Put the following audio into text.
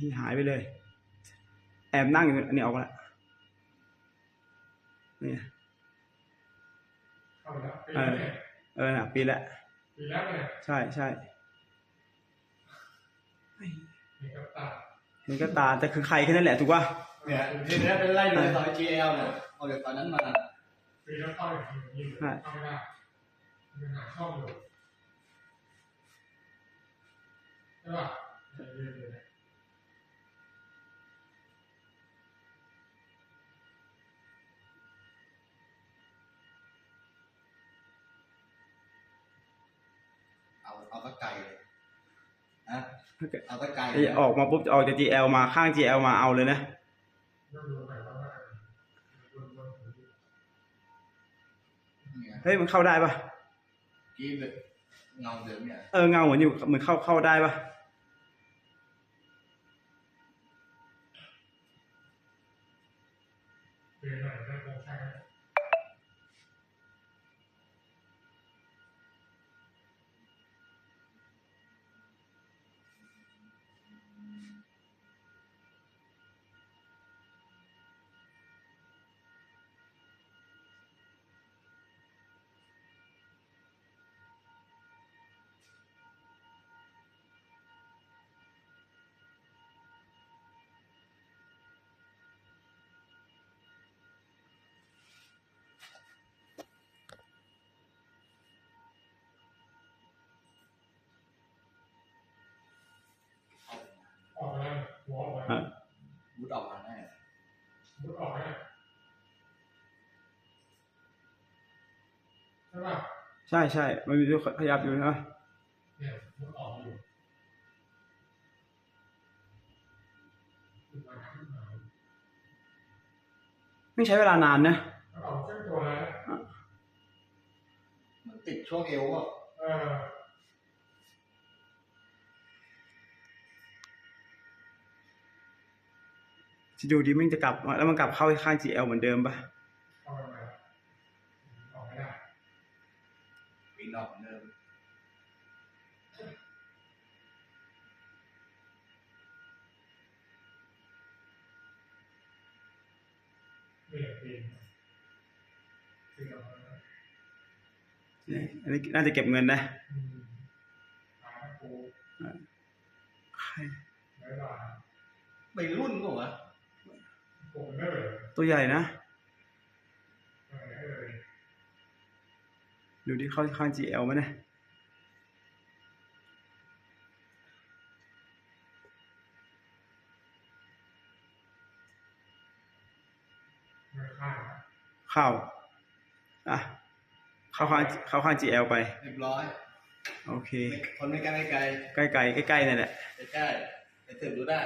ที่หายไปเลย แอบนั่งอยู่อันนี้ออกแล้วนี่เข้าไปแล้วปีแล้วเนี่ยเออน่ะปีละปีแล้วเนี่ยใช่ใช่มีกับตาเห็นก็ตาแต่คือใครแค่นั้นแหละถูกป่ะเนี่ยทีนี้เป็นไล่อยู่ในซอย GL เนี่ยออกจากตอนนั้นมาปีแล้วเข้าอย่างนี้อยู่เข้าไม่ได้มันหาช่องอยู่ใช่ป่ะ เรื่อยๆเอาเอาตะไก่เลยนะเอาตะไก่ไอ้ออกมาปุ๊บจะออกจาก GL มาข้าง GL มาเอาเลยนะต้องดูหน่อยว่ามันมันมันเนี่ยเฮ้ยมันเข้าได้ปะกี้แบบเงาเดิมเนี่ยเออเงาเหมือนอยู่เหมือนเข้าเข้าได้ปะเปลี่ยนหน่อยนะคงใช่อ มุดออกแล้วใช่ป่ะใช่ใช่มันมีตัวขยับอยู่นะเนี่ยมุดออกอยู่ขึ้นมาขึ้นมาไม่ใช้เวลานานนะแล้วออกเส้นตัวแล้วมันติดช่วงเอวอะ จะดูดิมันจะกลับมาแล้วมันกลับเข้าข้าง GL เหมือนเดิมปะเข้าไปแล้วออกไม่ได้ปีนออกเหมือนเดิมไม่เห็นปีนปีนออกมาแล้วนี่อันนี้น่าจะเก็บเงินนะอืมหาปูใครไว้ลาไม่รุ่นก็วะปูไม่เลย ตัวใหญ่นะเออให้เลยดูดิเข้าข้าง GL ไหมนะไม่ฆ่าเข้าอะ เข้าข้างเข้าข้าง GL ไป เรียบร้อย โอเค คนไม่ไกลไม่ไกล ใกล้ๆใกล้ๆนั่นแหละ ใกล้ๆไปถึงดูได้